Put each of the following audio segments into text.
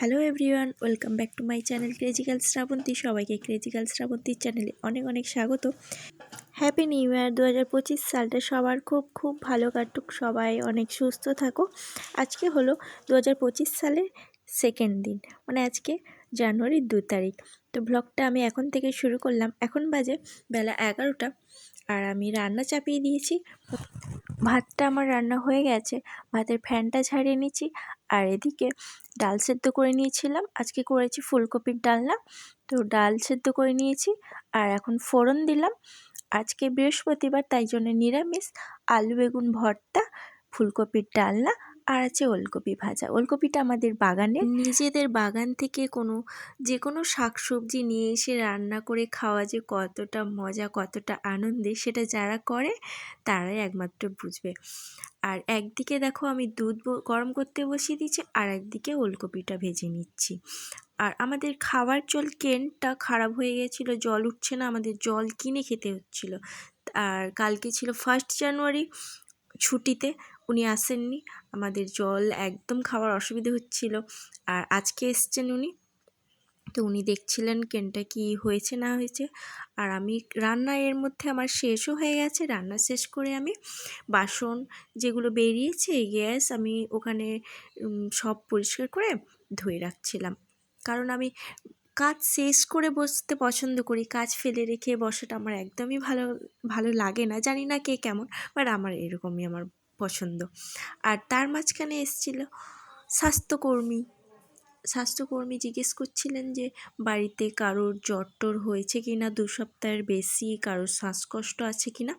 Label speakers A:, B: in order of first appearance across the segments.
A: Hello everyone, welcome back to my channel Crazical Shrabanti. সবাইকে ক্রেজিক্যাল শ্রাবন্তীর চ্যানেলে অনেক অনেক স্বাগত। হ্যাপি নিউ ইয়ার দু হাজার পঁচিশ সালটা সবার খুব খুব ভালো কাটুক, সবাই অনেক সুস্থ থাকো। আজকে হলো দু হাজার পঁচিশ সালের সেকেন্ড দিন মানে আজকে জানুয়ারির দু তারিখ। তো ব্লগটা আমি এখন থেকে শুরু করলাম। এখন বাজে বেলা এগারোটা আর আমি রান্না চাপিয়ে দিয়েছি। ভাতটা আমার রান্না হয়ে গেছে, ভাতের ফ্যানটা ছাড়িয়ে নিচ্ছি আর এদিকে ডাল সেদ্ধ করে নিয়েছিলাম। আজকে করেছি ফুলকপির ডালনা তো ডাল সেদ্ধ করে নিয়েছি আর এখন ফোড়ন দিলাম। আজকে বৃহস্পতিবার, তাই জন্য নিরামিষ। আলু, বেগুন, ভর্তা, ফুলকপির ডালনা আর আছে ওলকপি ভাজা। ওলকপিটা আমাদের বাগানে নিজেদের বাগান থেকে কোনো, যে কোনো শাকসবজি নিয়ে এসে রান্না করে খাওয়া যে কতটা মজা, কতটা আনন্দে সেটা যারা করে, তারাই একমাত্র বুঝবে। আর একদিকে দেখো আমি দুধ গরম করতে বসিয়ে দিচ্ছি, আর একদিকে ওলকপিটা ভেজে নিচ্ছি। আর আমাদের খাবার জল কেনটা খারাপ হয়ে গেছিল, জল উঠছে না, আমাদের জল কিনে খেতে হচ্ছিল। আর কালকে ছিল ফার্স্ট জানুয়ারি ছুটিতে উনি আসেননি। আমাদের জল একদম খাওয়ার অসুবিধে হচ্ছিল। আর আজকে এসছেন উনি। তো উনি দেখছিলেন কেনটা কি হয়েছে, না হয়েছে। আর আমি রান্না এর মধ্যে আমার শেষও হয়ে গেছে। রান্না শেষ করে আমি বাসন যেগুলো বেরিয়েছে, গ্যাস আমি ওখানে সব পরিষ্কার করে ধুয়ে রাখছিলাম। কারণ আমি কাজ শেষ করে বসতে পছন্দ করি। কাজ ফেলে রেখে বসাটা আমার একদমই ভালো ভালো লাগে না। জানি না কে কেমন বাট আমার এরকমই আমার পছন্দ। আর তার মাঝখানে এসেছিল স্বাস্থ্যকর্মী। স্বাস্থ্যকর্মী জিজ্ঞেস করছিলেন যে, বাড়িতে কারোর জ্বর টর হয়েছে কি না দু সপ্তাহের বেশি কারোর শ্বাসকষ্ট আছে কি না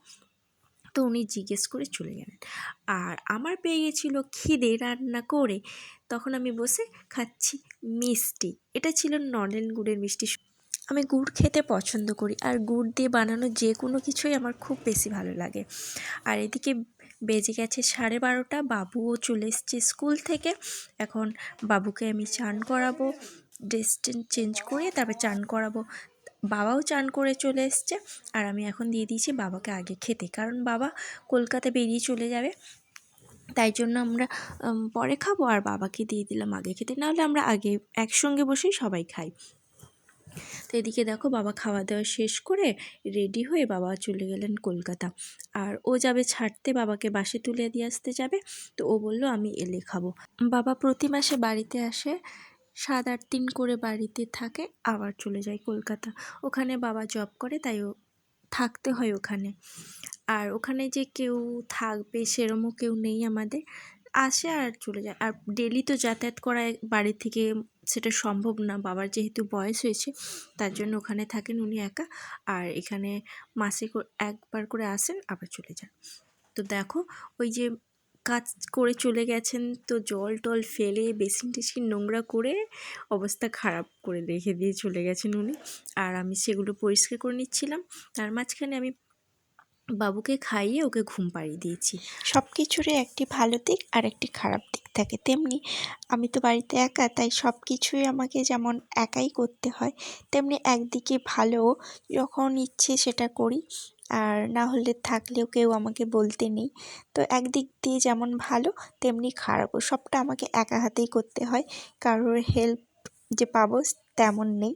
A: তো উনি জিজ্ঞেস করে চলে গেলেন। আর আমার পেয়ে গেছিল খিদে রান্না করে। তখন আমি বসে খাচ্ছি মিষ্টি। এটা ছিল নলেন গুড়ের মিষ্টি। আমি গুড় খেতে পছন্দ করি। আর গুড় দিয়ে বানানো যে কোনো কিছুই আমার খুব বেশি ভালো লাগে। আর এদিকে বেজে গেছে সাড়ে বারোটা। বাবুও চলে এসছে স্কুল থেকে। এখন বাবুকে আমি চান করাবো। ড্রেস চেঞ্জ করে তারপর চান করাবো। বাবাও চান করে চলে এসছে। আর আমি এখন দিয়ে দিয়েছি বাবাকে আগে খেতে। কারণ বাবা কলকাতা বেরিয়ে চলে যাবে। তাই জন্য আমরা পরে খাব। আর বাবাকে দিয়ে দিলাম আগে খেতে। নাহলে আমরা আগে একসঙ্গে বসেই সবাই খাই। তো এদিকে দেখো বাবা খাওয়া দাওয়া শেষ করে রেডি হয়ে বাবা চলে গেলেন কলকাতা। আর ও যাবে ছাড়তে বাবাকে বাসে তুলে দিয়ে আসতে যাবে। তো ও বলল, আমি এলে খাব। বাবা প্রতি মাসে বাড়িতে আসে, সাত আট দিন করে বাড়িতে থাকে, আবার চলে যায় কলকাতা। ওখানে বাবা জব করে, তাই ও থাকতে হয় ওখানে। আর ওখানে যে কেউ থাকবে সেরমও কেউ নেই আমাদের। আসে আর চলে যায়। আর ডেলি তো যাতায়াত করায় বাড়ি থেকে সেটা সম্ভব না, বাবার যেহেতু বয়স হয়েছে, তার জন্য ওখানে থাকেন উনি একা। আর এখানে মাসে একবার করে আসেন, আবার চলে যান। তো দেখো, ওই যে কাজ করে চলে গেছেন, তো জল টল ফেলে বেসিন টেসিন নোংরা করে অবস্থা খারাপ করে রেখে দিয়ে চলে গেছেন উনি। আর আমি সেগুলো পরিষ্কার করে নিচ্ছিলাম। তার মাঝখানে আমি বাবুকে খাইয়ে ওকে ঘুম পাড়িয়ে দিয়েছি। সব কিছুরই একটি ভালো দিক আর একটি খারাপ দিক থাকে। তেমনি আমি তো বাড়িতে একা, তাই সব কিছুই আমাকে যেমন একাই করতে হয়, তেমনি একদিকে ভালো যখন ইচ্ছে সেটা করি, আর না হলে থাকলেও কেউ আমাকে বলতে নেই। তো একদিক দিয়ে যেমন ভালো, তেমনি খারাপও। সবটা আমাকে একা হাতেই করতে হয়, কারোর হেল্প যে পাবো তেমন নেই।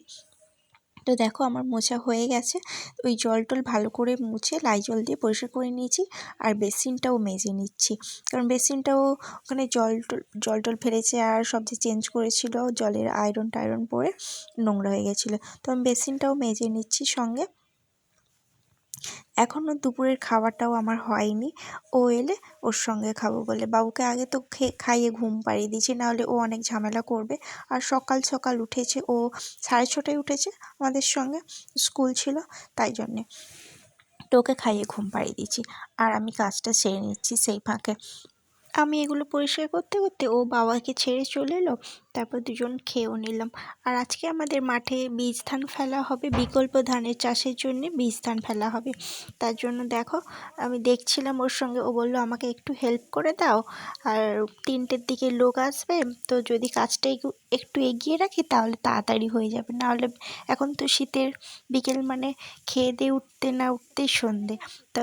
A: তো দেখো আমার মোছা হয়ে গেছে। ওই জল টল ভালো করে মুছে লাই জল দিয়ে পরিষ্কার করে নিয়েছি আর বেসিনটাও মেজে নিচ্ছি। কারণ বেসিনটাও ওখানে জল টল জল টল ফেলেছে আর সব যে চেঞ্জ করেছিল জলের আয়রন টায়রন পরে নোংরা হয়ে গেছিল। তো আমি বেসিনটাও মেজে নিচ্ছি সঙ্গে। এখনও দুপুরের খাবারটাও আমার হয়নি। ও এলে ওর সঙ্গে খাব বলে। বাবুকে আগে তো খাইয়ে ঘুম পাড়িয়ে দিয়েছি, নাহলে ও অনেক ঝামেলা করবে। আর সকাল সকাল উঠেছে, ও সাড়ে ছটায় উঠেছে আমাদের সঙ্গে, স্কুল ছিল, তাই জন্যে তো ওকে খাইয়ে ঘুম পাড়িয়ে দিয়েছি। আর আমি কাজটা সেরে নিচ্ছি সেই ফাঁকে। আমি এগুলো পরিষ্কার করতে করতে ও বাবাকে ছেড়ে চলে এলো। তারপর দুজন খেয়েও নিলাম। আর আজকে আমাদের মাঠে বীজ ধান ফেলা হবে। বিকল্প ধানের চাষের জন্যে বীজ ধান ফেলা হবে। তার জন্য দেখো, আমি দেখছিলাম ওর সঙ্গে। ও বলল, আমাকে একটু হেল্প করে দাও। আর তিনটের দিকে লোক আসবে। তো যদি কাজটা একটু এগিয়ে রাখি, তাহলে তাড়াতাড়ি হয়ে যাবে। নাহলে এখন তো শীতের বিকেল মানে খেয়ে দিয়ে উঠতে না উঠতেই সন্ধে। তো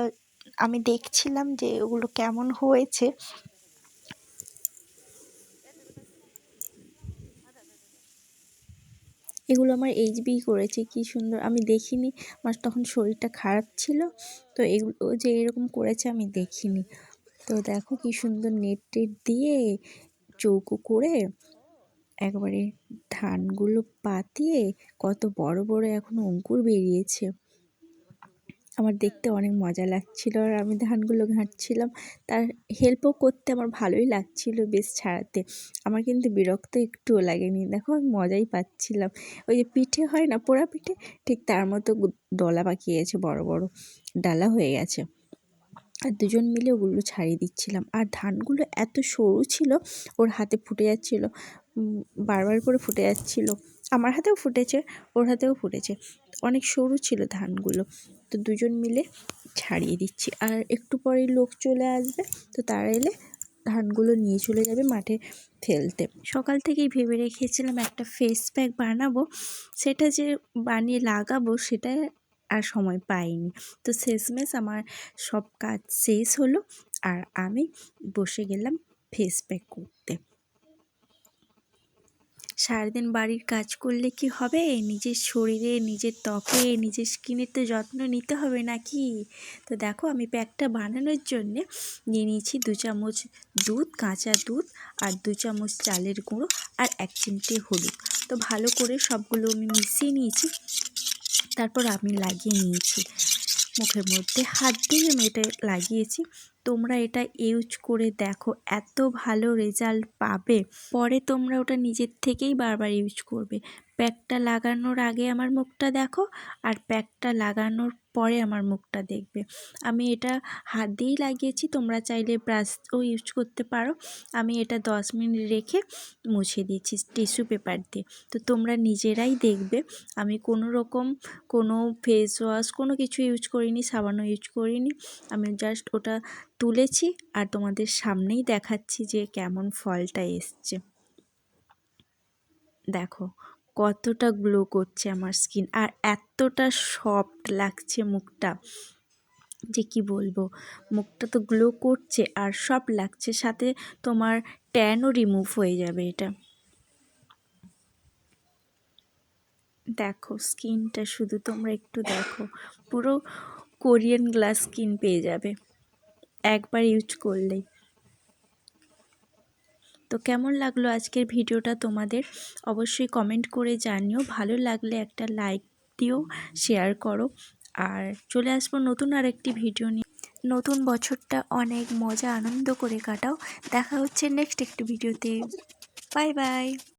A: আমি দেখছিলাম যে ওগুলো কেমন হয়েছে। এগুলো আমার এইচবি করেছে, কি সুন্দর। আমি দেখিনি, আমার তখন শরীরটা খারাপ ছিল, তো এগুলো যে এরকম করেছে আমি দেখিনি। তো দেখো কি সুন্দর নেট টেট দিয়ে চৌকো করে একবারে ধানগুলো পাতিয়ে কত বড় বড় এখন অঙ্কুর বেরিয়েছে। আমার দেখতে অনেক মজা লাগছিল আর আমি ধানগুলো ঘাঁটছিলাম। তার হেল্পও করতে আমার ভালোই লাগছিল বেশ ছাড়াতে। আমার কিন্তু বিরক্ত একটুও লাগেনি। দেখো আমি মজাই পাচ্ছিলাম। ওই যে পিঠে হয় না, পোড়া পিঠে? ঠিক তার মতো ডলা পাকিয়েছে বড় বড় ডালা হয়ে গেছে। আর দুজন মিলে ওগুলো ছাড়িয়ে দিচ্ছিলাম। আর ধানগুলো এত সরু ছিল, ওর হাতে ফুটে যাচ্ছিল। বারবার করে ফুটে যাচ্ছিল। আমার হাতেও ফুটেছে, ওর হাতেও ফুটেছে। অনেক সরু ছিল ধানগুলো। তো দুজন মিলে ছাড়িয়ে দিচ্ছি। আর একটু পরেই লোক চলে আসবে, তো তারা এলে ধানগুলো নিয়ে চলে যাবে মাঠে ফেলতে। সকাল থেকেই ভেবে রেখেছিলাম একটা ফেস প্যাক বানাবো। সেটা যে বানিয়ে লাগাবো, সেটা আর সময় পাইনি। তো শেষমেশ আমার সব কাজ শেষ হলো, আর আমি বসে গেলাম ফেস প্যাক করতে। সারাদিন বাড়ির কাজ করলে কি হবে? নিজের শরীরে, নিজের ত্বকে, নিজের স্কিনের তো যত্ন নিতে হবে নাকি? তো দেখো, আমি প্যাকটা বানানোর জন্যে নিয়ে নিয়েছি দু চামচ দুধ, কাঁচা দুধ আর দু চামচ চালের গুঁড়ো আর এক চিমটে হলুদ। তো ভালো করে সবগুলো আমি মিশিয়ে নিয়েছি। তারপর আমি লাগিয়ে নিয়েছি। মুখের মধ্যে হাত দিয়ে আমি এটা লাগিয়েছি। তোমরা এটা ইউজ করে দেখো, এত ভালো রেজাল্ট পাবে। পরে তোমরা ওটা নিজের থেকেই বারবার ইউজ করবে। প্যাকটা লাগানোর আগে আমার মুখটা দেখো, আর প্যাকটা লাগানোর পরে আমার মুখটা দেখবে। আমি এটা হাত দিয়েই লাগিয়েছি, তোমরা চাইলে ব্রাশও ইউজ করতে পারো। আমি এটা দশ মিনিট রেখে মুছে দিয়েছি টিস্যু পেপার দিয়ে। তো তোমরা নিজেরাই দেখবে। আমি কোনো রকম কোনো ফেস ওয়াশ কোনো কিছু ইউজ করিনি, সাবানও ইউজ করিনি। আমি জাস্ট ওটা তুলেছি আর তোমাদের সামনেই দেখাচ্ছি যে কেমন ফলটা এসছে। দেখো, কতটা গ্লো করছে আমার স্কিন আর এতটা সফট লাগছে মুখটা। যে কি বলব, মুখটা তো গ্লো করছে আর সব লাগছে, সাথে তোমার ট্যানও রিমুভ হয়ে যাবে এটা। দেখো স্কিনটা শুধু তোমরা একটু দেখো, পুরো কোরিয়ান গ্লাস স্কিন পেয়ে যাবে। একবার ইউজ করলেই তো কেমন লাগল আজকের ভিডিওটা তোমাদের? অবশ্যই কমেন্ট করে জানিও। ভালো লাগলে একটা লাইক দিও শেয়ার করো। আর চলে আসব নতুন আরেকটি ভিডিও নিয়ে। নতুন বছরটা অনেক মজা, আনন্দ করে কাটাও। দেখা হচ্ছে নেক্সট একটি ভিডিওতে বাই বাই